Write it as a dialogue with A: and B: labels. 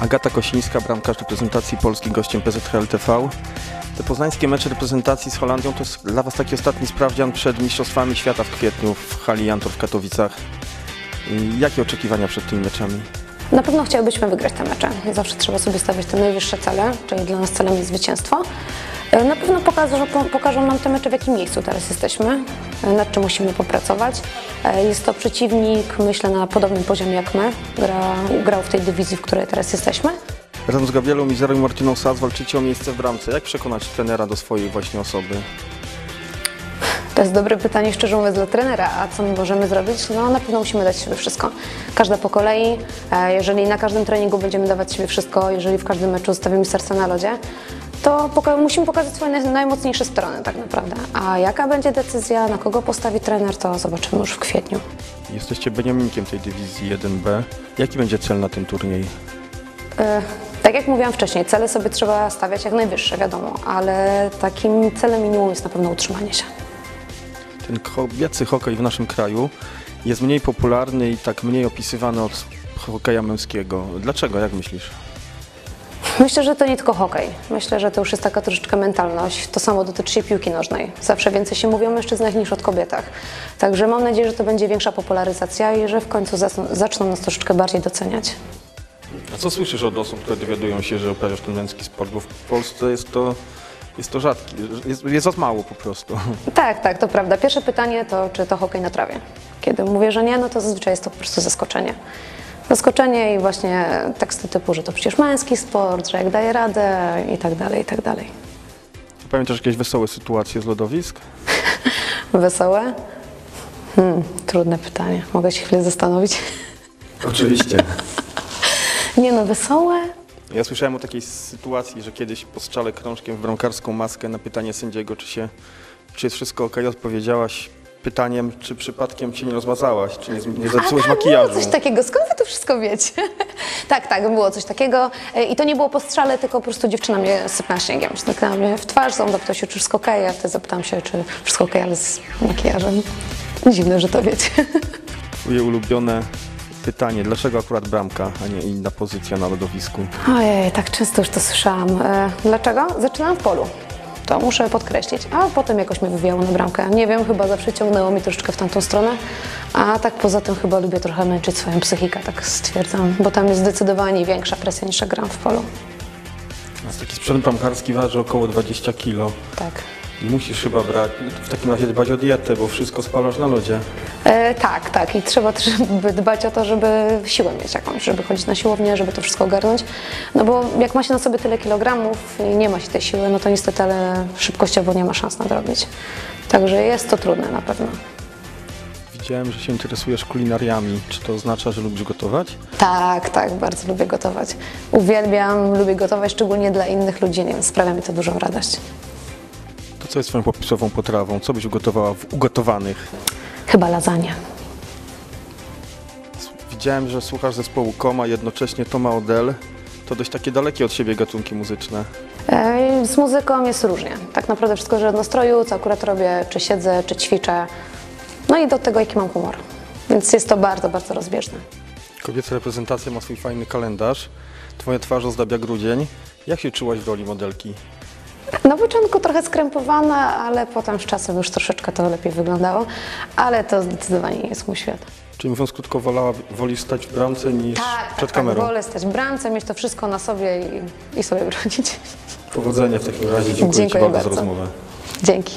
A: Agata Kosińska, bramkarz reprezentacji Polski, gościem PZHL TV. Te poznańskie mecze reprezentacji z Holandią to jest dla Was taki ostatni sprawdzian przed Mistrzostwami Świata w kwietniu w hali Jantor w Katowicach. Jakie oczekiwania przed tymi meczami?
B: Na pewno chciałbyśmy wygrać te mecze. Zawsze trzeba sobie stawiać te najwyższe cele, czyli dla nas celem jest zwycięstwo. E, Na pewno pokażą, po- pokażą nam te mecze, w jakim miejscu teraz jesteśmy, e, nad czym musimy popracować. E, Jest to przeciwnik, myślę, na podobnym poziomie jak my. Gra, grał w tej dywizji, w której teraz jesteśmy.
A: Razem z Gabrielą Mizerą i Martiną Saz walczycie o miejsce w bramce. Jak przekonać trenera do swojej właśnie osoby?
B: To jest dobre pytanie, szczerze mówiąc, dla trenera. A co my możemy zrobić? No na pewno musimy dać siebie wszystko. Każda po kolei. Jeżeli na każdym treningu będziemy dawać siebie wszystko, jeżeli w każdym meczu stawimy serce na lodzie, to poka- musimy pokazać swoje naj- najmocniejsze strony tak naprawdę. A jaka będzie decyzja, na kogo postawi trener, to zobaczymy już w kwietniu.
A: Jesteście Beniaminkiem tej dywizji 1B. Jaki będzie cel na ten turniej?
B: E, Tak jak mówiłam wcześniej, cele sobie trzeba stawiać jak najwyższe, wiadomo, ale takim celem minimum jest na pewno utrzymanie się.
A: Ten kobiecy hokej w naszym kraju jest mniej popularny i tak mniej opisywany od hokeja męskiego. Dlaczego? Jak myślisz?
B: Myślę, że to nie tylko hokej. Myślę, że to już jest taka troszeczkę mentalność. To samo dotyczy się piłki nożnej. Zawsze więcej się mówi o mężczyznach niż o kobietach. Także mam nadzieję, że to będzie większa popularyzacja i że w końcu zaczną, nas troszeczkę bardziej doceniać.
A: A co słyszysz od osób, które dowiadują się, że uprawiasz ten męski sport? Bo w Polsce jest to, jest to rzadki, jest, jest za mało po prostu.
B: Tak, tak, to prawda. Pierwsze pytanie to, czy to hokej na trawie. Kiedy mówię, że nie, no to zazwyczaj jest to po prostu zaskoczenie. Zaskoczenie i właśnie teksty typu, że to przecież męski sport, że jak daje radę i tak dalej, i tak dalej.
A: Pamiętasz jakieś wesołe sytuacje z lodowisk?
B: Wesołe? Hmm, trudne pytanie. Mogę się chwilę zastanowić.
A: Oczywiście.
B: Nie no, wesołe?
A: Ja słyszałem o takiej sytuacji, że kiedyś po strzale krążkiem w bramkarską maskę na pytanie sędziego, czy, się, czy jest wszystko ok, odpowiedziałaś pytaniem, czy przypadkiem cię nie rozmazałaś, czy nie, nie zepsułeś
B: tak,
A: makijażu.
B: było coś takiego. Skąd wy to wszystko wiecie? tak, tak, było coś takiego. E, I to nie było po strzale, tylko po prostu dziewczyna mnie sypnęła śniegiem. Śniegła mnie w twarz, on zapytał się, czy wszystko okej, ja wtedy zapytałam się, czy wszystko okej, ale z makijażem. Dziwne, że to wiecie.
A: Twoje ulubione pytanie, dlaczego akurat bramka, a nie inna pozycja na lodowisku?
B: Ojej, tak często już to słyszałam. E, dlaczego? Zaczynałam w polu. To muszę podkreślić, a potem jakoś mnie wywijało na bramkę. Nie wiem, chyba zawsze ciągnęło mi troszeczkę w tamtą stronę, a tak poza tym chyba lubię trochę męczyć swoją psychikę, tak stwierdzam, bo tam jest zdecydowanie większa presja niż jak gram w polu.
A: A taki sprzęt bramkarski waży około 20 kg.
B: Tak.
A: Musisz chyba brać, w takim razie dbać o dietę, bo wszystko spalasz na lodzie.
B: E, tak, tak. I trzeba też dbać o to, żeby siłę mieć jakąś, żeby chodzić na siłownię, żeby to wszystko ogarnąć. No bo jak ma się na sobie tyle kilogramów i nie ma się tej siły, no to niestety ale szybkościowo nie ma szans nadrobić. Także jest to trudne na pewno.
A: Widziałem, że się interesujesz kulinariami. Czy to oznacza, że lubisz gotować?
B: Tak, tak, bardzo lubię gotować. Uwielbiam, lubię gotować, szczególnie dla innych ludzi, nie wiem, sprawia mi to dużą radość.
A: Co jest twoją popisową potrawą? Co byś ugotowała w ugotowanych?
B: Chyba lasagne.
A: Widziałem, że słuchasz zespołu Koma, jednocześnie Toma Odell. To dość takie dalekie od siebie gatunki muzyczne.
B: E, Z muzyką jest różnie. Tak naprawdę wszystko zależy od nastroju, co akurat robię, czy siedzę, czy ćwiczę. No i do tego, jaki mam humor. Więc jest to bardzo, bardzo rozbieżne.
A: Kobieca reprezentacja ma swój fajny kalendarz. Twoja twarz ozdabia grudzień. Jak się czułaś w roli modelki?
B: Na początku trochę skrępowana, ale potem z czasem już troszeczkę to lepiej wyglądało. Ale to zdecydowanie nie jest mój świat.
A: Czyli mówiąc krótko, wolała, wolisz stać w bramce niż przed kamerą?
B: Tak, wolę stać w bramce, mieć to wszystko na sobie i, i sobie bronić.
A: Powodzenia w takim razie. Dziękuję, Ci
B: Dziękuję
A: bardzo za
B: bardzo.
A: rozmowę.
B: Dzięki.